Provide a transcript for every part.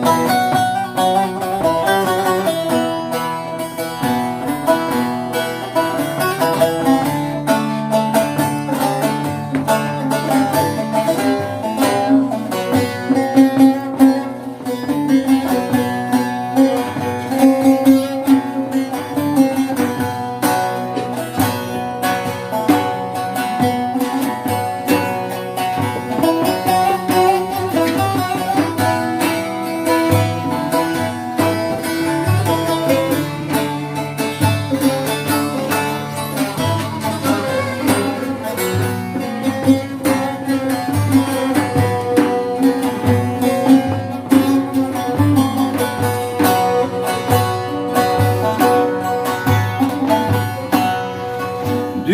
Música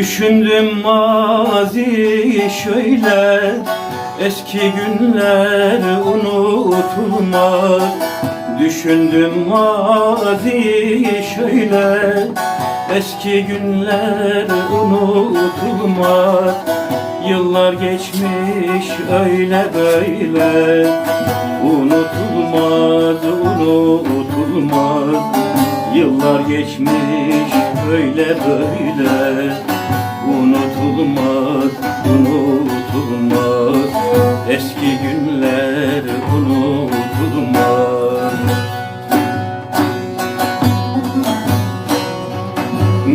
Düşündüm mazi şöyle Eski günler unutulmaz. Düşündüm mazi şöyle Eski günler unutulmaz. Yıllar geçmiş öyle böyle Unutulmaz, unutulmaz. Yıllar geçmiş öyle böyle Unutulmaz, unutulmaz. Eski günler unutulmaz.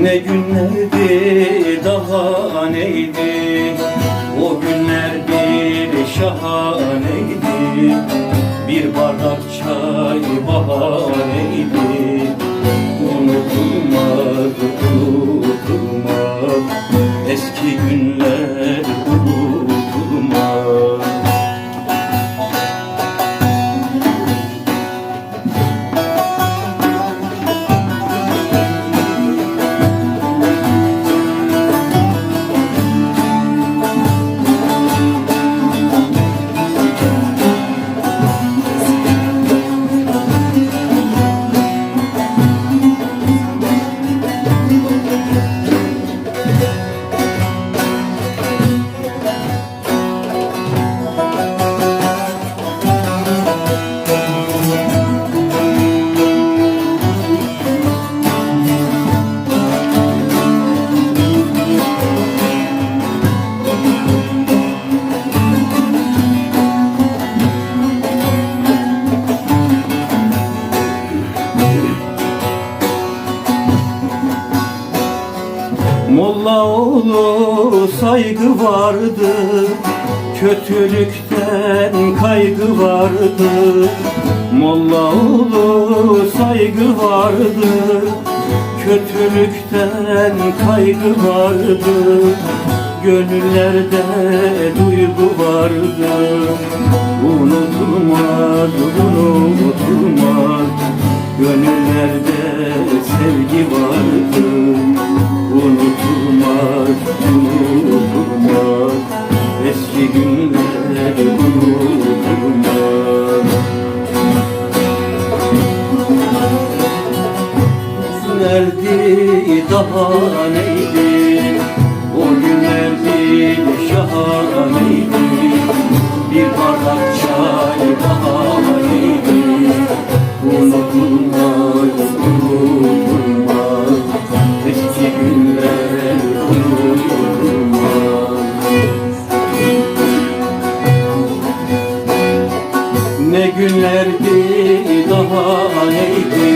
Ne günlerdi daha neydi? O günler bir şahaneydi. Bir bardak çay bahaneydi Molla oğlu saygı vardı Kötülükten kaygı vardı. Molla oğlu saygı vardı Kötülükten kaygı vardı. Gönüllerde duygu vardı Unutulmaz, unutulmaz Gönüllerde sevgi vardı Nerede daha neydi O günler bir şahaneydi. Bir bardak çay bahaneydi. Unutulmaz, unutulmaz. Eski günler unutulmaz. Ne günlerdi daha neydi